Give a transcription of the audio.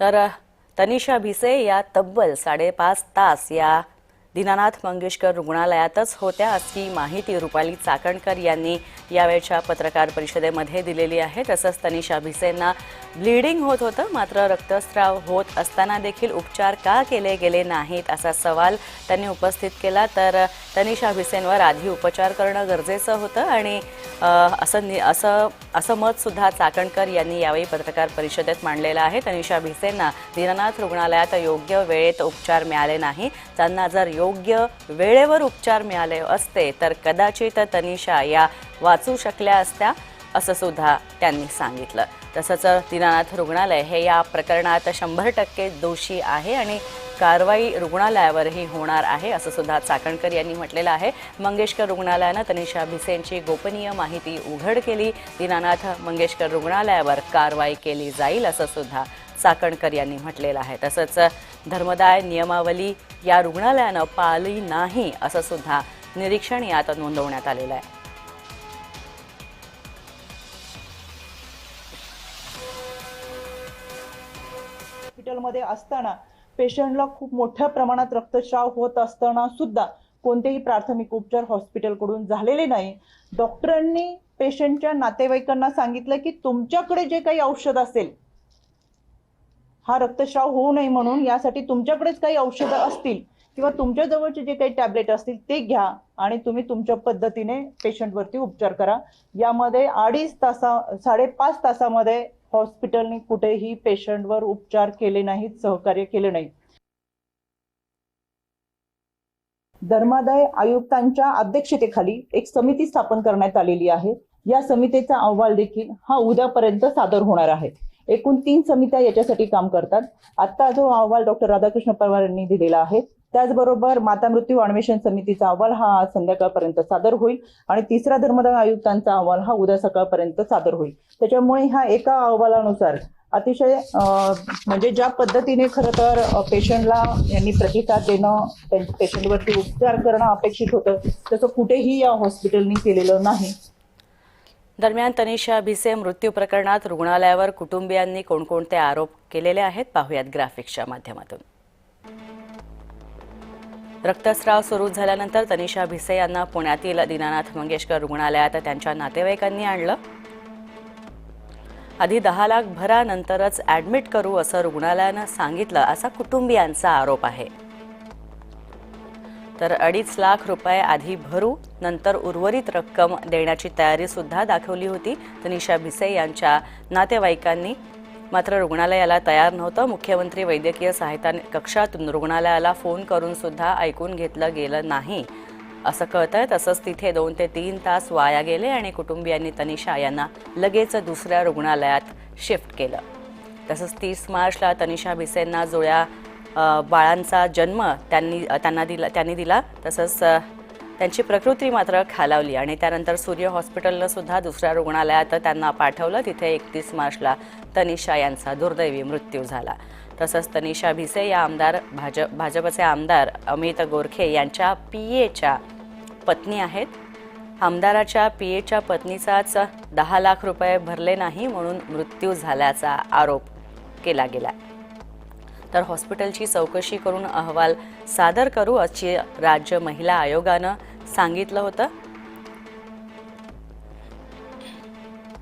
तर तनिषा भिसे या तब्बल साडेपाच तास या दीनानाथ मंगेशकर रुग्णालयातच होत्या अशी माहिती रुपाली चाकणकर यांनी यावेळच्या पत्रकार परिषदेमध्ये दिलेली आहे. तसंच तनिषा भिसेंना ब्लिडिंग होत होतं मात्र रक्तस्राव होत असताना देखील उपचार का केले गेले नाहीत असा सवाल त्यांनी उपस्थित केला. तर तनिषा भिसेंवर आधी उपचार करणं गरजेचं होतं आणि असं नि असं असं मतसुद्धा चाकणकर यांनी यावेळी पत्रकार परिषदेत मांडलेलं आहे. तनिषा भिसेंना दीनानाथ रुग्णालयात योग्य वेळेत उपचार मिळाले नाही. त्यांना जर योग्य वेळेवर उपचार मिळाले असते तर कदाचित तनिषा या वाचू शकल्या असत्या असं सुद्धा त्यांनी सांगितलं. तसंच दीनानाथ रुग्णालय हे या प्रकरणात शंभर टक्के दोषी आहे आणि कारवाई रुग्णालयावरही होणार आहे असं सुद्धा चाकणकर यांनी म्हटलेलं आहे. मंगेशकर रुग्णालयानं तनिषा भिसेंची गोपनीय माहिती उघड केली. दीनानाथ मंगेशकर रुग्णालयावर कारवाई केली जाईल असं सुद्धा चाकणकर यांनी म्हटलेलं आहे. तसंच धर्मदाय नियमावली या रुग्णालयानं पाळली नाही असं सुद्धा निरीक्षण यात नोंदवण्यात आलेलं आहे. हॉस्पिटलमध्ये असताना पेशंटला खूप मोठ्या प्रमाणात रक्तस्राव होत असताना सुद्धा कोणतेही प्राथमिक उपचार हॉस्पिटलकडून झालेले नाही. डॉक्टरांनी पेशंटच्या नातेवाईकांना सांगितलं की तुमच्याकडे जे काही औषध असेल हा रक्तस्राव होऊ नये म्हणून यासाठी तुमच्याकडेच काही औषधं असतील किंवा तुमच्या जवळचे जे काही टॅबलेट असतील ते घ्या आणि तुम्ही तुमच्या पद्धतीने पेशंटवरती उपचार करा. यामध्ये अडीच तासा साडेपाच तासामध्ये हॉस्पिटलने कुठेही पेशंटवर उपचार केले नाहीत सहकार्य केले नाही धर्मादाय आयुक्तांच्या अध्यक्षतेखाली एक समिती स्थापन करण्यात आलेली आहे. या समितीचा अहवाल देखील हा उद्यापर्यंत सादर होणार आहे. एकूण तीन समित्या याच्यासाठी काम करतात. आता जो अहवाल डॉक्टर राधाकृष्ण पवार यांनी दिलेला आहे त्याचबरोबर माता मृत्यू अन्वेषण समितीचा अहवाल हा आज संध्याकाळपर्यंत सादर होईल आणि तिसरा धर्मदाय आयुक्तांचा अहवाल हा उद्या सकाळपर्यंत सादर होईल. त्याच्यामुळे ह्या एका अहवालानुसार अतिशय म्हणजे ज्या पद्धतीने खरं तर पेशंटला यांनी प्रतिसाद देणं त्यांच्या पेशंटवरती उपचार करणं अपेक्षित होतं तसं कुठेही या हॉस्पिटलनी केलेलं नाही. दरम्यान तनिषा भिसे मृत्यू प्रकरणात रुग्णालयावर कुटुंबियांनी कोणकोणते आरोप केलेले आहेत पाहुयात ग्राफिक्सच्या माध्यमातून. रक्तस्राव सुरू झाल्यानंतर तनिषा भिसे यांना पुण्यातील दीनानाथ मंगेशकर रुग्णालयात त्यांच्या नातेवाईकांनी आणलं. आधी दहा लाख भरा नंतरच ॲडमिट करू असं रुग्णालयानं सांगितलं असा कुटुंबियांचा आरोप आहे. तर अडीच लाख रुपये आधी भरू नंतर उर्वरित रक्कम देण्याची तयारी सुद्धा दाखवली होती. तनिषा भिसे यांच्या नातेवाईकांनी मात्र रुग्णालयाला तयार नव्हतं. मुख्यमंत्री वैद्यकीय सहायता कक्षातून रुग्णालयाला फोन करून सुद्धा ऐकून घेतलं गेलं नाही. असं कळतंय तसंच तिथे दोन ते तीन तास वाया गेले आणि कुटुंबियांनी तनिषा यांना लगेच दुसऱ्या रुग्णालयात शिफ्ट केलं. तसंच तीस मार्चला तनिषा भिसेंना जुळ्या बाळांचा जन्म त्यांनी त्यांना दिला त्यांनी दिला तसंच त्यांची प्रकृती मात्र खालावली आणि त्यानंतर सूर्य हॉस्पिटलनं सुद्धा दुसऱ्या रुग्णालयात त्यांना पाठवलं. तिथे एकतीस मार्चला तनिषा यांचा दुर्दैवी मृत्यू झाला. तसंच तनिषा भिसे या आमदार भाजप भाजपचे आमदार अमित गोरखे यांच्या पी एच्या पत्नी आहेत. आमदाराच्या पी एच्या पत्नीचाच दहा लाख रुपये भरले नाही म्हणून मृत्यू झाल्याचा आरोप केला गेला तर हॉस्पिटलची चौकशी करून अहवाल सादर करू अशी राज्य महिला आयोगानं सांगितलं होतं.